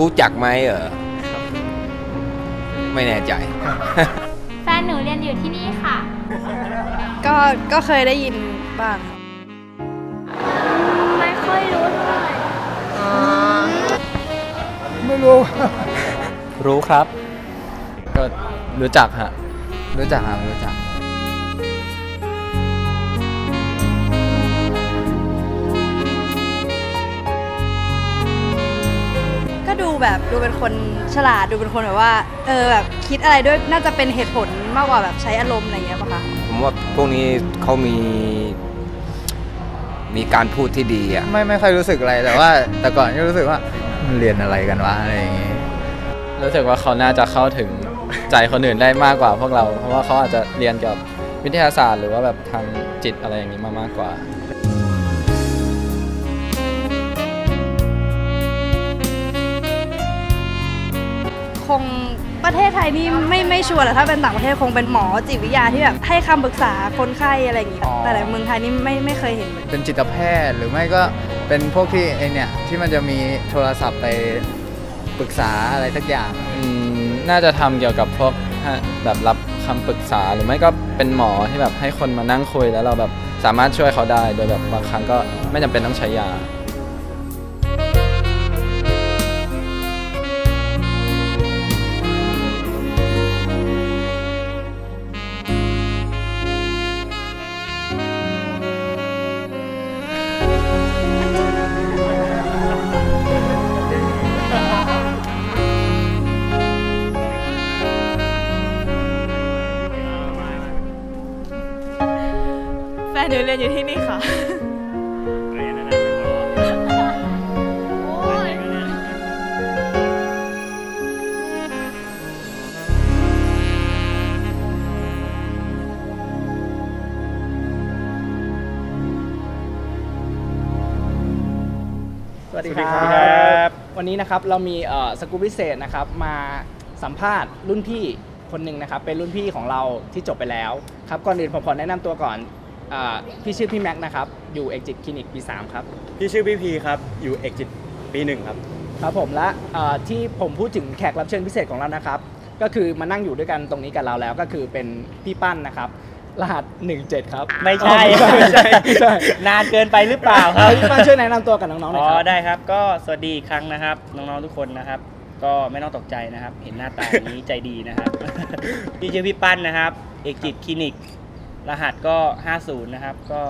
รู้จักไหมเออไม่แน่ใจ แฟนหนูเรียนอยู่ที่นี่ค่ะ ก็ก็เคยได้ยินบ้างครับไม่ค่อยรู้เท่าไหร่ไม่รู้ รู้ครับ ก็รู้จักฮะ รู้จักครับรู้จัก ดูแบบดูเป็นคนฉลาดดูเป็นคนแบบว่า เออแบบคิดอะไรด้วยน่าจะเป็นเหตุผลมากกว่าแบบใช้อารมณ์อะไรอย่างเงี้ยป่ะคะผมว่าพวกนี้เขามี มีการพูดที่ดีอะ ไม่ไม่ค่อยรู้สึกอะไรแต่ว่า แต่ก่อนก็รู้สึกว่ามันเรียนอะไรกันวะอะไรอย่างงี้ รู้สึกว่าเขาน่าจะเข้าถึงใจคนอื่นได้มากกว่าพวกเรา เพราะว่าเขาอาจจะเรียนเกี่ยวกับวิทยาศาสตร์หรือว่าแบบทางจิตอะไรอย่างนี้มามากกว่า ประเทศไทยนี่ไม่ไม่ชัวร์แหละถ้าเป็นต่างประเทศคงเป็นหมอจิตวิทยาที่แบบให้คำปรึกษาคนไข้อะไรอย่างงี้อ๋อแต่ในเมืองไทยนี่ไม่ไม่เคยเห็นเหมือนกันเป็นจิตแพทย์หรือไม่ก็เป็นพวกที่ไอเนี่ยที่มันจะมีโทรศัพท์ไปปรึกษาอะไรสักอย่างอืมน่าจะทำเกี่ยวกับพวกฮะแบบรับคำปรึกษาหรือไม่ก็เป็นหมอที่แบบให้คนมานั่งคุยแล้วเราแบบสามารถช่วยเขาได้ โดยแบบบางครั้งก็ไม่จำเป็นต้องใช้ยา ดีครับวันนี้นะครับเรามีเอ่อสกูปพิเศษนะครับมาสัมภาษณ์รุ่นพี่คนหนึ่งนะครับเป็นรุ่นพี่ของเราที่จบไปแล้วครับก่อนอื่นผมขอแนะนำตัวก่อนเออพี่ชื่อพี่แม็กซ์นะครับอยู่เอกจิตคลินิกปี3ครับพี่ชื่อพี่พีครับ อยู่เอกจิตปีหนึ่งครับ ครับผมและเอ่อที่ผมพูดถึงแขกรับเชิญพิเศษของเรานะครับ ก็คือมานั่งอยู่ด้วยกันตรงนี้กับเราแล้วก็คือเป็นพี่ปั้นนะครับ รหัส 17 ครับไม่ใช่อ๋อไม่ใช่ไม่ใช่นานเกินไปหรือเปล่าครับพี่ปั้นช่วยแนะนำตัวกับน้องๆหน่อ๋อยอครับได้ครับ ก็สวัสดีอีกครั้งนะครับ น้องๆทุกคนนะครับ ก็ไม่ต้องตกใจนะครับ เห็นหน้าตาอย่างนี้ ใจดีนะครับ พี่ชื่อพี่ปั้นนะครับเอกจิตคลินิก รหัสก็ 50 นะครับ ก็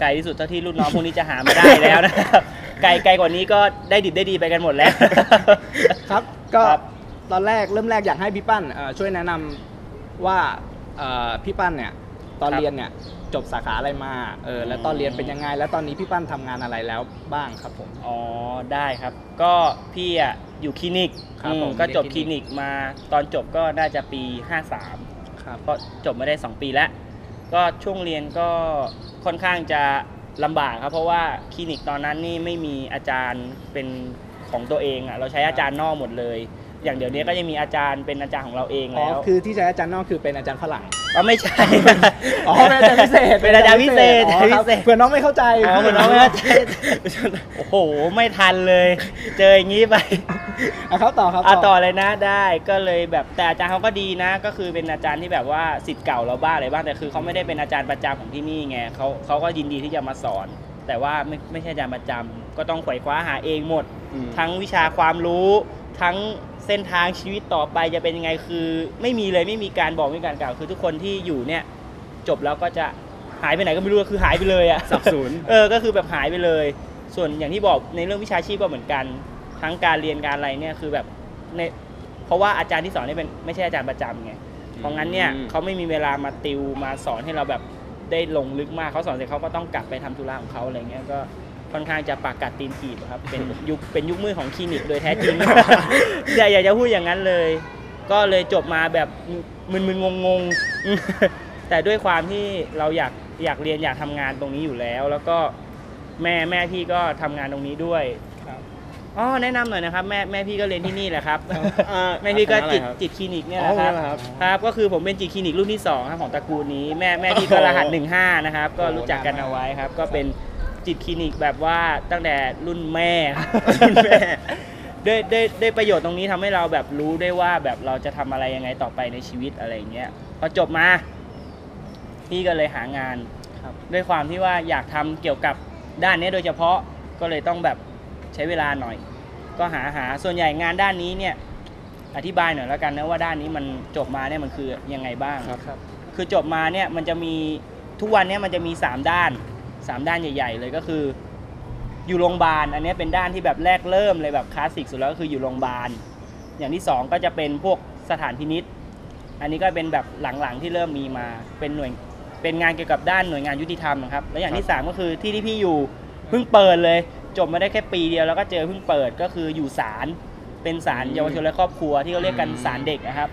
ไกลที่สุดเท่าที่รุ่นน้องพวกนี้จะหามาได้แล้วนะครับไกลไกลกว่านี้ก็ได้ดิบได้ดีไปกันหมดแล้ว ครับ ก็ครับ ตอนแรกเริ่มแรกอยากให้พี่ปั้นเอ่อช่วยแนะนำว่าเอ่อพี่ปั้นเนี่ย ตอนเรียนเนี่ยจบสาขาอะไรมาเออแล้วตอนเรียนเป็นยังไง แล้วตอนนี้พี่ปั้นทำงานอะไรแล้วบ้างครับผม อ๋อได้ครับ ก็พี่อะอยู่คลินิกครับอืมผมก็จบเรียนคคลิลินินิก กมาตอนจบก็น่าจะปี 53 ครับก็จบมาได้ 2 ปีแล้ว ก็ช่วงเรียนก็ค่อนข้างจะลำบากครับ เพราะว่าคลินิกตอนนั้นนี่ไม่มีอาจารย์เป็นของตัวเองอะเราใช้อาจารย์นอกหมดเลย อย่างเดี๋ยวนี้ก็ยังมีอาจารย์เป็นอาจารย์ของเราเองอ๋อแล้วคือที่ใช้อาจารย์นอกคือเป็นอาจารย์ฝรั่ง ก็ไม่ใช่ อ๋อเป็นอาจารย์พิเศษเป็นอาจารย์พิเศษอ๋ออาจารย์คพิรับเศษ เผื่อน้องไม่เข้าใจอ๋อเหมือนน้องไม่เข้าใจโอ้โห ไม่ทันเลย เจออย่างนี้ไป อะครับต่อครับ อะต่อเลยนะได้ก็เลยแบบแต่อาจารย์เขาก็ดีนะ ก็คือเป็นอาจารย์ที่แบบว่าสิทธิ์เก่าเราบ้างอะไรบ้างแต่คือเขาไม่ได้เป็นอาจารย์ประจำของที่นี่ไงเขาเขาก็ยินดีที่จะมาสอน แต่ว่าไม่ไม่ใช่อาจารย์ประจำก็ต้องไขว่คว้าหาเองหมด ทั้งวิชาความรู้ทั้ง เส้นทางชีวิตต่อไปจะเป็นยังไงคือไม่มีเลยไม่มีการบอกไม่มีการกล่าวคือทุกคนที่อยู่เนี่ยจบแล้วก็จะหายไปไหนก็ไม่รู้คือหายไปเลยอะสับสนเออก็คือแบบหายไปเลย ส่วนอย่างที่บอกในเรื่องวิชาชีพก็เหมือนกัน ทั้งการเรียนการอะไรเนี่ยคือแบบในเพราะว่าอาจารย์ที่สอนเนี่ยเป็นไม่ใช่อาจารย์ประจำไงเพราะงั้นเนี่ยอืมเขาไม่มีเวลามาติวมาสอนให้เราแบบได้ลงลึกมากเขาสอนเสร็จเขาก็ต้องกลับไปทำธุระของเขาอะไรเงี้ยก็ ค่อนข้างจะปากกัดตีนถีบอะครับ เป็นยุคเป็นยุคมืดของคลินิกโดยแท้จริง อย่าอยากจะพูดอย่างนั้นเลย ก็เลยจบมาแบบมึนๆงงๆ แต่ด้วยความที่เราอยากอยากเรียนอยากทำงานตรงนี้อยู่แล้ว แล้วก็แม่แม่พี่ก็ทำงานตรงนี้ด้วยครับอ๋อแนะนำหน่อยนะครับแม่แม่พี่ก็เรียนที่นี่แหละครับอ่าแม่พี่ก็จิตอะไรครับจิตคลินิกเนี่ยอ๋อนะครับเหรอครับครับก็คือผมเป็นจิตคลินิกรุ่นที่สองครับของตระกูลนี้แม่แม่พี่ก็รหัสโอ้โหหนึ่งห้านะครับ ก็รู้จักกันเอาไว้ครับ ก็เป็น จิตคลินิกแบบว่าตั้งแต่รุ่นแม่ รุ่นแม่ด้วยด้วยด้วยประโยชน์ตรงนี้ทำให้เราแบบรู้ได้ว่าแบบเราจะทำอะไรยังไงต่อไปในชีวิตอะไรอย่างเงี้ยพอจบมาพี่ก็เลยหางาน ครับ ด้วยความที่ว่าอยากทำเกี่ยวกับด้านนี้โดยเฉพาะก็เลยต้องแบบใช้เวลาหน่อย ก็หาหาส่วนใหญ่งานด้านนี้เนี่ยอธิบายหน่อยแล้วกันนะว่าด้านนี้มันจบมาเนี่ยมันคือยังไงบ้าง ครับ คือจบมาเนี่ยมันจะมีทุกวันเนี่ยมันจะมี 3 ด้าน 3 ด้านใหญ่ ๆ เลยก็คือ อยู่โรงพยาบาลอันเนี้ยเป็นด้านที่แบบแรกเริ่มเลยแบบคลาสสิกสุดแล้วก็คืออยู่โรงพยาบาลอย่างที่ 2 ก็จะเป็นพวกสถานพินิษอันนี้ก็เป็นแบบหลังๆที่เริ่มมีมาเป็นหน่วยเป็นงานเกี่ยวกับด้านหน่วยงานยุติธรรมนะครับแล้วอย่างที่ 3 ก็คือที่ที่พี่อยู่เพิ่งเปิดเลย จบมาได้แค่ปีเดียวแล้วก็เจอเพิ่งเปิดก็คืออยู่ศาลเป็นศาลเยาวชนและครอบครัวที่เขาเรียกกันศาลเด็กนะครับ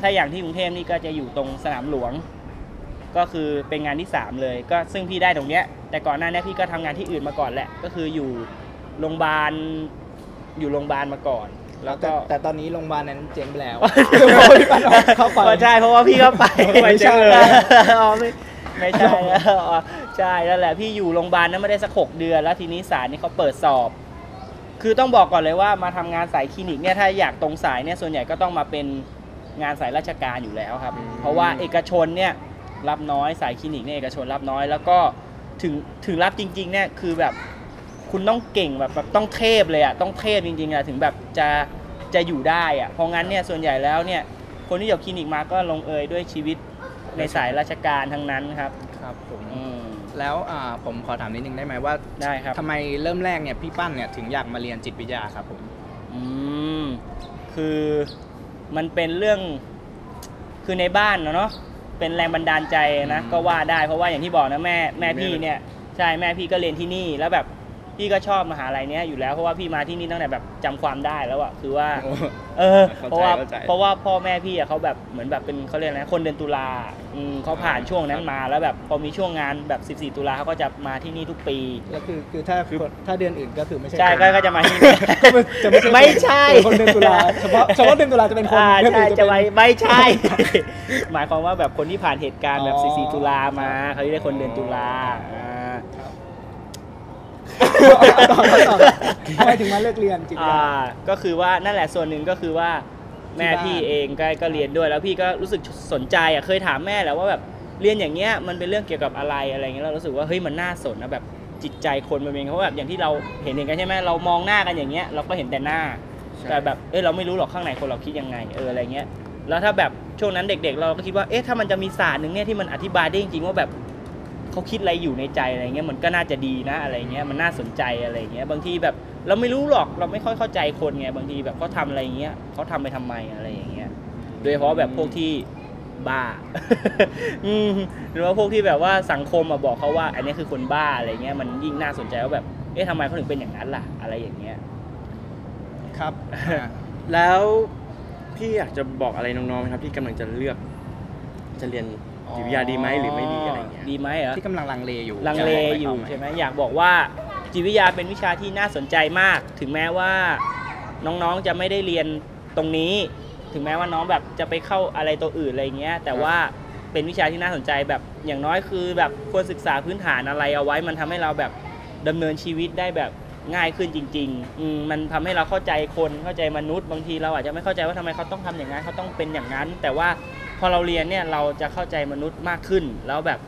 ถ้าอย่างที่กรุงเทพนี่ก็จะอยู่ตรงสนามหลวง ก็คือเป็นงานที่ 3 เลย ก็ซึ่งพี่ได้ตรงเนี้ยแต่ก่อนหน้าเนี้พี่ก็ทำงานที่อื่นมาก่อนแหละ ก็คืออยู่โรงพยาบาลอยู่โรงพยาบาลมาก่อน แล้วก็แต่ตอนนี้โรงพยาบาลนั้นเจ๊งไปแล้วเข้าไปใช่เพราะว่าพี่เข้าไปไม่ใช่เลยอ๋อไม่ไม่ใช่อ๋อใช่นั่นแหละพี่อยู่โรงพยาบาลนั้นไม่ได้สักหกเดือน แล้วทีนี้ศาลนี่เขาเปิดสอบ คือต้องบอกก่อนเลยว่ามาทำงานสายคลินิกเนี่ยถ้าอยากตรงสายเนี่ยส่วนใหญ่ก็ต้องมาเป็นงานสายราชการอยู่แล้วครับ เพราะว่าเอกชนเนี่ยรับน้อยสายคลินิกเนี่ยเอกชนรับน้อยแล้วก็ ถึงถึงรับจริง ๆ เนี่ยคือแบบคุณต้องเก่งแบบแบบต้องเทพเลยอะต้องเทพจริงๆอะถึงแบบจะจะอยู่ได้อะเพราะงั้นเนี่ยส่วนใหญ่แล้วเนี่ยคนที่จบคลินิกมาก็ลงเอยด้วยชีวิตในสายราชการทั้งนั้นครับครับผมอืม แล้วอ่าผมขอถามนิดนึงได้ไหมว่าได้ครับ ทำไมเริ่มแรกเนี่ยพี่ปั้นเนี่ยถึงอยากมาเรียนจิตวิทยาครับผมอืมคือมันเป็นเรื่องคือในบ้านนะเนาะ เป็นแรงบันดาลใจนะก็ว่าได้เพราะว่าอย่างที่บอกนะแม่แม่พี่เนี่ยใช่แม่พี่ก็เรียนที่นี่แล้วแบบ พี่ก็ชอบมหาลัยเนี้ยอยู่แล้วเพราะว่าพี่มาที่นี่ตั้งแต่แบบจำความได้แล้วอะคือว่าเออเข้าใจเพราะว่าเข้าใจเพราะว่าพ่อแม่พี่อะเขาแบบเหมือนแบบเป็นเขาเรียกอะไรนะคนเดือนตุลาอืมเขาผ่านช่วงนั้นมาแล้วแบบพอมีช่วงงานแบบ 14 ตุลาเขาก็จะมาที่นี่ทุกปีก็คือคือถ้าถ้าเดือนอื่นก็คือไม่ใช่ใช่คนก็ก็จะมาที่นี่ก็ไม่จะไม่ใช่ไม่ใช่คนเดือนตุลาเฉพาะเฉพาะเดือนตุลาจะเป็นคนอ่าเดือนใช่อื่นจะจะเป็นไม่ไม่ใช่ หมายความว่าแบบคนที่ผ่านเหตุการณ์แบบอ๋อ14 ตุลามาเขาเรียกคนเดือนตุลาอ่า ต่อต่อทำไมถึงมาเลิกเรียนจิตวิทอ่าก็คือว่านั่นแหละส่วนหนึ่งก็คือว่าแม่พี่เองก็ก็เรียนด้วยแล้วพี่ก็รู้สึกสนใจอะเคยถามแม่แล้วว่าแบบเรียนอย่างเงี้ยมันเป็นเรื่องเกี่ยวกับอะไรอะไรเงี้ยเรารู้สึกว่าเฮ้ยมันน่าสนนะแบบจิตใจคนมันเป็นเพราแบบอย่างที่เราเห็นเห็นกันใช่ไหมเรามองหน้ากันอย่างเงี้ยเราก็เห็นแต่หน้า แต่แบบเอ้ยเราไม่รู้หรอกข้างในคนเราคิดยังไงเอออะไรเงี้ยแล้วถ้าแบบช่วงนั้นเด็ก ๆ เราก็คิดว่าเอ๊ะถ้ามันจะมีศาสตร์หนึ่งเนี่ยที่มันอธิบายได้จริงๆว่าแบบ เขาคิดอะไรอยู่ในใจอะไรเงี้ยมันก็น่าจะดีนะอะไรเงี้ยมันน่าสนใจอะไรเงี้ยบางทีแบบเราไม่รู้หรอกเราไม่ค่อยเข้าใจคนไงบางทีแบบเขาทำอะไรเงี้ยเขาทำไปทำไมอะไรอย่างเงี้ยโดยเฉพาะแบบพวกที่บ้าอืมหรือว่าพวกที่แบบว่าสังคมมาบอกเขาว่า อันนี้คือคนบ้าอะไรเงี้ยมันยิ่งน่าสนใจว่าแบบเอ๊ะทำไมเขาถึงเป็นอย่างนั้นล่ะ อะไรอย่างเงี้ยครับ แล้วพี่อยากจะบอกอะไรน้องๆไหมครับ ที่กำลังจะเลือกจะเรียน จิตวิทยาดีไหมหรือไม่ดีอะไรเงี้ยดีไหมเหรอที่กำลังลังเลอยู่ลังเลอยู่ใช่ไหมอยากบอกว่าจิตวิทยาเป็นวิชาที่น่าสนใจมาก ถึงแม้ว่าน้องๆจะไม่ได้เรียนตรงนี้ ถึงแม้ว่าน้องแบบจะไปเข้าอะไรตัวอื่นอะไรเงี้ย แต่ว่าเป็นวิชาที่น่าสนใจแบบอย่างน้อยคือแบบควรศึกษาพื้นฐานอะไรเอาไว้ มันทำให้เราแบบดำเนินชีวิตได้แบบง่ายขึ้นจริงๆอืมมันทำให้เราเข้าใจคนเข้าใจมนุษย์ บางทีเราอาจจะไม่เข้าใจว่าทำไมเขาต้องทำอย่างนั้นเขาต้องเป็นอย่างนั้น แต่ว่า พอเราเรียนเนี่ยเราจะเข้าใจมนุษย์มากขึ้น แล้วแบบ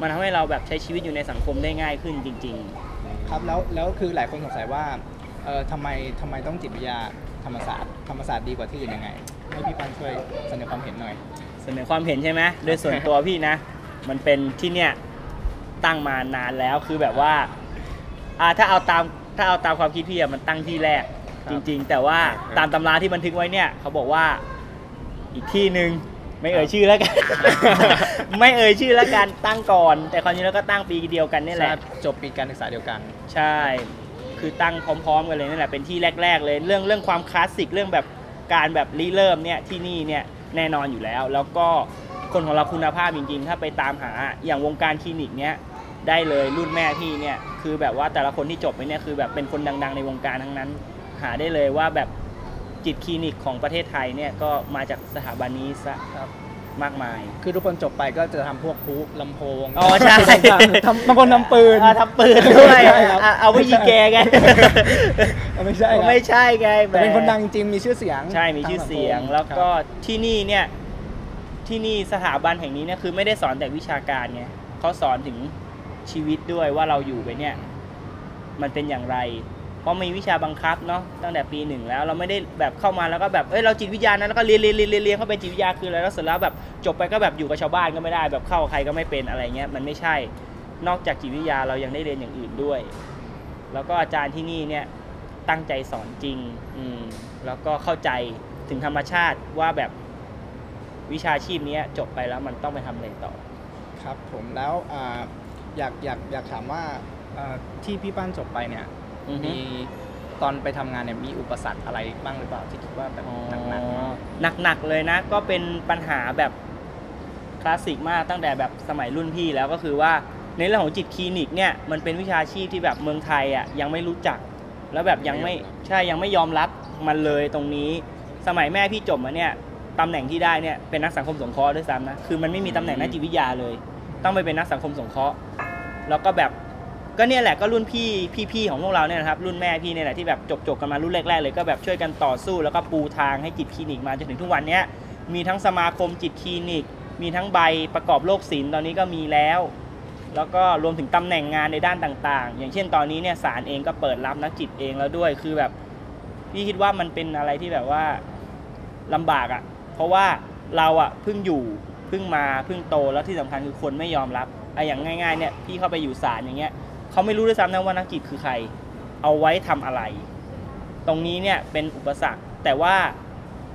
มันทำให้เราแบบใช้ชีวิตอยู่ในสังคมได้ง่ายขึ้นจริง ๆ ครับแล้วแล้วคือหลายคนสงสัยว่าเออทำไมทำไมต้องจิตวิทยาธรรมศาสตร์ธรรมศาสตร์ดีกว่าที่อื่นยังไงให้พี่ปันช่วยเสนอความเห็นหน่อย เสนอความเห็นใช่ไหมโดยส่วนตัวพี่นะ มันเป็นที่เนี่ยตั้งมานานแล้วคือแบบว่าอ่าถ้าเอาตามถ้าเอาตามความคิดพี่อะมันตั้งที่แรกครับจริง ๆ แต่ว่าตามตำราที่บันทึกไว้เนี่ยเขาบอกว่าอีกที่หนึ่ง ไม่เอ่ยชื่อแล้วกัน ไม่เอ่ยชื่อแล้วกันตั้งก่อน แต่ความจริงแล้วก็ตั้งปีเดียวกันนี่แหละจบปีการศึกษาเดียวกัน ใช่ คือตั้งพร้อมๆกันเลยนั่นแหละเป็นที่แรก ๆ เลยเรื่องเรื่องความคลาสสิกเรื่องแบบการแบบริเริ่มเนี่ยที่นี่เนี่ยแน่นอนอยู่แล้ว แล้วก็คนของเราคุณภาพจริงๆ ถ้าไปตามหาอย่างวงการคลินิกเนี่ยได้เลยรุ่นแม่พี่เนี่ยคือแบบว่าแต่ละคนที่จบไปเนี่ยคือแบบเป็นคนดัง ๆ ในวงการทั้งนั้น หาได้เลยว่าแบบ จิตคลินิกของประเทศไทยเนี่ยก็มาจากสถาบันนี้ซะครับมากมาย คือทุกคนจบไปก็จะทำพวกพลุลำโพงอ๋อใช่ ต่างๆทำบางคนทำปืน อ่าทำปืนด้วยใช่ครับ อะเอาไว้ยิงแกไงเอาไม่ใช่ครับไม่ใช่ไงแต่เป็นแหมคนดังจริงมีชื่อเสียงใช่มีชื่อเสียงทาสัคมแล้วก็ครับที่นี่เนี่ยที่นี่สถาบันแห่งนี้เนี่ยคือไม่ได้สอนแต่วิชาการไงเขาสอนถึงชีวิตด้วยว่าเราอยู่ไปเนี่ย มันเป็นอย่างไร เพราะมีวิชาบังคับเนาะตั้งแต่ปีหนึ่งแล้วเราไม่ได้แบบเข้ามาแล้วก็แบบเอ้ยเราจิตวิทยานะแล้วก็เรียนเรียนเรียนเรียนเรียนเข้าไปจิตวิทยาคืออะไรแล้วเสร็จแล้วแบบจบไปก็แบบอยู่กับชาวบ้านก็ไม่ได้แบบเข้าใครก็ไม่เป็นอะไรเงี้ยมันไม่ใช่ นอกจากจิตวิทยาเรายังได้เรียนอย่างอื่นด้วย แล้วก็อาจารย์ที่นี่เนี่ยตั้งใจสอนจริงอืมแล้วก็เข้าใจถึงธรรมชาติว่าแบบวิชาชีพนี้จบไปแล้วมันต้องไปทำอะไรต่อ ครับผมแล้วอาอยากอยากอยากถามว่าอ่าที่พี่ปั้นจบไปเนี่ย อือฮึ มีตอนไปทำงานเนี่ยมีอุปสรรคอะไรบ้างหรือเปล่าที่คิดว่าแบบหนักๆมากหนักๆเลยนะ ก็เป็นปัญหาแบบคลาสสิกมากตั้งแต่แบบสมัยรุ่นพี่แล้วก็คือว่าในเรื่องของจิตคลินิกเนี่ยมันเป็นวิชาชีพที่แบบเมืองไทยอะยังไม่รู้จัก แล้วแบบยังไม่ใช่ยังไม่ยอมรับมันเลยตรงนี้ สมัยแม่พี่จบมาเนี่ยตำแหน่งที่ได้เนี่ยเป็นนักสังคมสงเคราะห์ด้วยซ้ำนะคือมันไม่มีตำแหน่งนักจิตวิทยาเลย ต้องไปเป็นนักสังคมสงเคราะห์ แล้วก็แบบ ก็เนี่ยแหละก็รุ่นพี่พี่ๆของพวกเราเนี่ยนะครับรุ่นแม่พี่เนี่ยแหละที่แบบจบจบๆกันมารุ่นแรกๆเลยก็แบบช่วยกันต่อสู้แล้วก็ปูทางให้จิตคลินิกมาจนถึงทุกวันเนี้ยมีทั้งสมาคมจิตคลินิก มีทั้งใบประกอบโรคศิลป์ตอนนี้ก็มีแล้ว แล้วก็รวมถึงตำแหน่งงานในด้านต่างๆ อย่างเช่นตอนนี้เนี่ยศาลเองก็เปิดรับนักจิตเองแล้วด้วยคือแบบพี่คิดว่ามันเป็นอะไรที่แบบว่าลำบากอะ่ะ เพราะว่าเราอะ่ะเพิ่งอยู่เพิ่งมาเพิ่งโตแล้วที่สำคัญคือคนไม่ยอมรับไอ้อย่างง่ายๆเนี่ยพี่เข้าไปอยู่ศาลอย่างเงี้ย เขาไม่รู้ด้วยซ้ำนะว่านักจิตคือใคร เอาไว้ทำอะไร ตรงนี้เนี่ยเป็นอุปสรรค แต่ว่า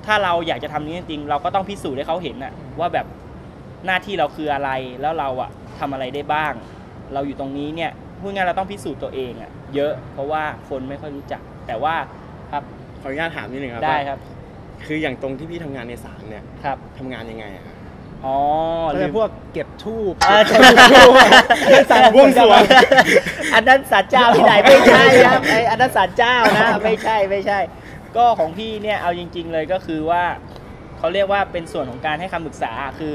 ถ้าเราอยากจะทำนี้จริงๆเราก็ต้องพิสูจน์ให้เขาเห็นน่ะว่าแบบหน้าที่เราคืออะไรแล้วเราอะทำอะไรได้บ้าง เราอยู่ตรงนี้เนี่ยพูดง่ายๆเราต้องพิสูจน์ตัวเองอะเยอะเพราะว่าคนไม่ค่อยรู้จัก แต่ว่าครับขออนุญาตถามนิดนึงครับได้ว่าครับ คืออย่างตรงที่พี่ทำงานในศาลเนี่ยครับทำงานยังไงอะครับ อ๋อเขาจะพวกเก็บทูบอ่าใช่บวงสรวงอันนั้นศาลเจ้าที่ไหนไม่ใช่ครับไออันนั้นศาลเจ้านะไม่ใช่ไม่ใช่ ก็ของพี่เนี่ยเอาจริง ๆ เลยก็คือว่าเขาเรียกว่าเป็นส่วนของการให้คำปรึกษาคือ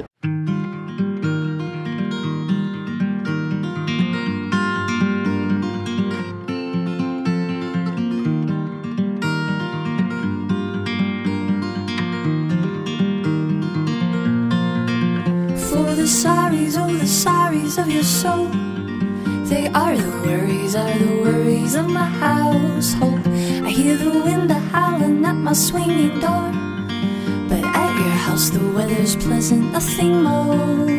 the sorries, oh the sorries of your soul. They are the worries, are the worries of my household. I hear the wind a howling at my swinging door. But at your house the weather's pleasant, nothing more.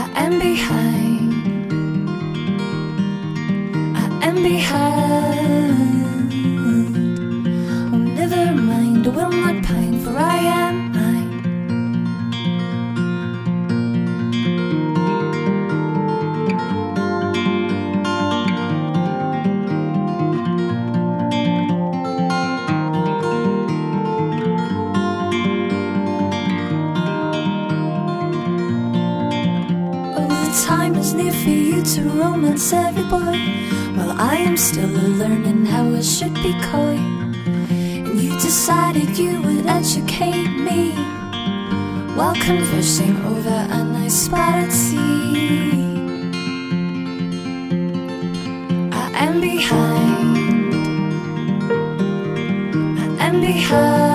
I am behind. I am behind. Oh, never mind, I will not pine, for I am time for you to romance every boy. While I am still learning how I should be coy. And you decided you would educate me while conversing over a nice spot at sea. I am behind. I am behind.